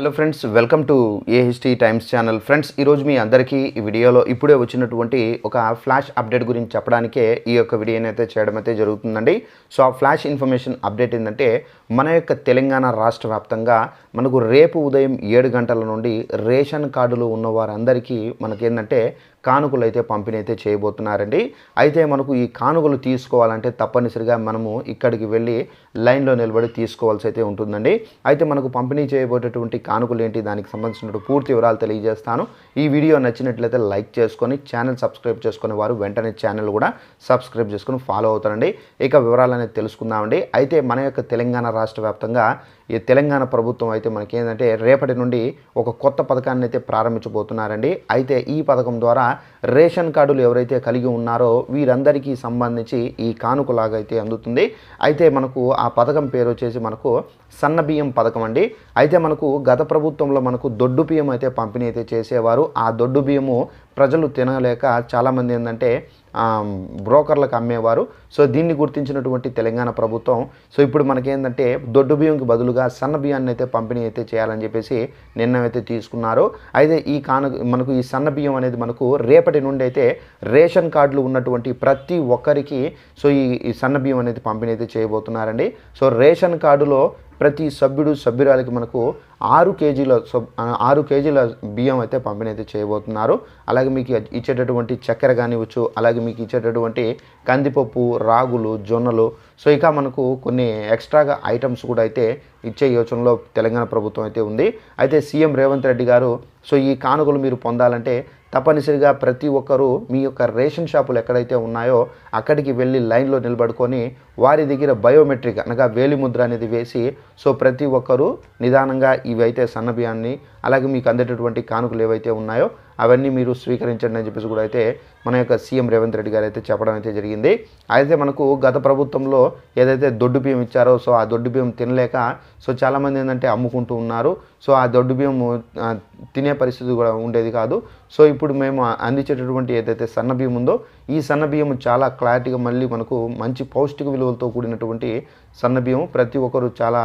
Hello friends welcome to a history times channel friends ఈరోజు మీ అందరికీ ఈ వీడియోలో ఇప్పుడే వచ్చినటువంటి ఒక ఫ్లాష్ అప్డేట్ గురించి చెప్పడానికే ఈ యొక్క వీడియోని అయితే చేయడం అయితే జరుగుతుందండి. సో ఆ ఫ్లాష్ ఇన్ఫర్మేషన్ అప్డేట్ ఏంటంటే మన యొక్క తెలంగాణ రాష్ట్ర వ్యాప్తంగా మనకు రేపు ఉదయం ఏడు గంటల నుండి రేషన్ కార్డులు ఉన్న వారందరికీ మనకేంటంటే కానుకలు అయితే పంపిణీ అయితే చేయబోతున్నారండి. అయితే మనకు ఈ కానుకలు తీసుకోవాలంటే తప్పనిసరిగా మనము ఇక్కడికి వెళ్ళి లైన్లో నిలబడి తీసుకోవాల్సి అయితే ఉంటుందండి. అయితే మనకు పంపిణీ చేయబోయేటటువంటి కానుకలు ఏంటి? దానికి సంబంధించిన పూర్తి వివరాలు తెలియజేస్తాను. ఈ వీడియో నచ్చినట్లయితే లైక్ చేసుకొని ఛానల్ సబ్స్క్రైబ్ చేసుకునే వారు వెంటనే ఛానల్ కూడా సబ్స్క్రైబ్ చేసుకుని ఫాలో అవుతారండి. ఇక వివరాలు అనేది తెలుసుకుందామండి. అయితే మన యొక్క తెలంగాణ రాష్ట్ర వ్యాప్తంగా ఈ తెలంగాణ ప్రభుత్వం అయితే మనకి ఏంటంటే రేపటి నుండి ఒక కొత్త పథకాన్ని అయితే ప్రారంభించబోతున్నారండి. అయితే ఈ పథకం ద్వారా రేషన్ కార్డులు ఎవరైతే కలిగి ఉన్నారో వీరందరికీ సంబంధించి ఈ కానుకలాగా అయితే అందుతుంది. అయితే మనకు ఆ పథకం పేరు వచ్చేసి మనకు సన్న బియ్యం పథకం అండి. అయితే మనకు గత ప్రభుత్వంలో మనకు దొడ్డు బియ్యం అయితే పంపిణీ అయితే చేసేవారు. ఆ దొడ్డు బియ్యము ప్రజలు తినలేక చాలామంది ఏంటంటే బ్రోకర్లకు అమ్మేవారు. సో దీన్ని గుర్తించినటువంటి తెలంగాణ ప్రభుత్వం సో ఇప్పుడు మనకేంటంటే దొడ్డు బియ్యంకి బదులుగా సన్న బియ్యాన్ని అయితే పంపిణీ అయితే చేయాలని చెప్పేసి నిర్ణయం అయితే తీసుకున్నారు. అయితే ఈ కాను మనకు ఈ సన్న బియ్యం అనేది మనకు రేపటి నుండి అయితే రేషన్ కార్డులు ఉన్నటువంటి ప్రతి ఒక్కరికి సో ఈ ఈ సన్న బియ్యం అనేది పంపిణీ అయితే చేయబోతున్నారండి. సో రేషన్ కార్డులో ప్రతి సభ్యుడు సభ్యురాలకి మనకు ఆరు కేజీల సబ్ ఆరు కేజీల బియ్యం అయితే పంపిణీ అయితే చేయబోతున్నారు. అలాగే మీకు ఇచ్చేటటువంటి చక్కెర కానివచ్చు అలాగే మీకు ఇచ్చేటటువంటి కందిపప్పు రాగులు జొన్నలు. సో ఇక మనకు కొన్ని ఎక్స్ట్రాగా ఐటమ్స్ కూడా అయితే ఇచ్చే యోచనలో తెలంగాణ ప్రభుత్వం అయితే ఉంది. అయితే సీఎం రేవంత్ రెడ్డి గారు సో ఈ కానుకలు మీరు పొందాలంటే తప్పనిసరిగా ప్రతి ఒక్కరూ మీ యొక్క రేషన్ షాపులు ఎక్కడైతే ఉన్నాయో అక్కడికి వెళ్ళి లైన్లో నిలబడుకొని వారి దగ్గర బయోమెట్రిక్ అనగా వేలిముద్ర అనేది వేసి సో ప్రతి ఒక్కరూ నిదానంగా ఇవైతే సన్నబియాన్ని అలాగే మీకు అందేటటువంటి కానుకలు ఏవైతే ఉన్నాయో అవన్నీ మీరు స్వీకరించండి అని చెప్పేసి కూడా అయితే మన యొక్క సీఎం రేవంత్ రెడ్డి గారు అయితే చెప్పడం అయితే జరిగింది. అయితే మనకు గత ప్రభుత్వంలో ఏదైతే దొడ్డు బియ్యం ఇచ్చారో సో ఆ దొడ్డు బియ్యం తినలేక సో చాలామంది ఏంటంటే అమ్ముకుంటూ ఉన్నారు. సో ఆ దొడ్డు బియ్యం తినే పరిస్థితి కూడా ఉండేది కాదు. సో ఇప్పుడు మేము అందించేటటువంటి ఏదైతే సన్న బియ్యం ఉందో ఈ సన్న బియ్యం చాలా క్లారిటీగా మళ్ళీ మనకు మంచి పౌష్టిక విలువలతో కూడినటువంటి సన్న బియ్యం ప్రతి ఒక్కరు చాలా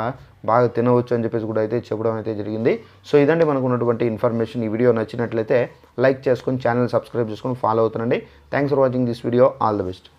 బాగా తినవచ్చు అని చెప్పేసి కూడా అయితే చెప్పడం అయితే జరిగింది. సో ఇదండి మనకు ఉన్నటువంటి ఇన్ఫర్మేషన్. ఈ వీడియో నచ్చినట్లయితే లైక్ చేసుకొని ఛానల్ సబ్స్క్రైబ్ చేసుకొని follow అవుతుండండి. Thanks for watching this video. All the best.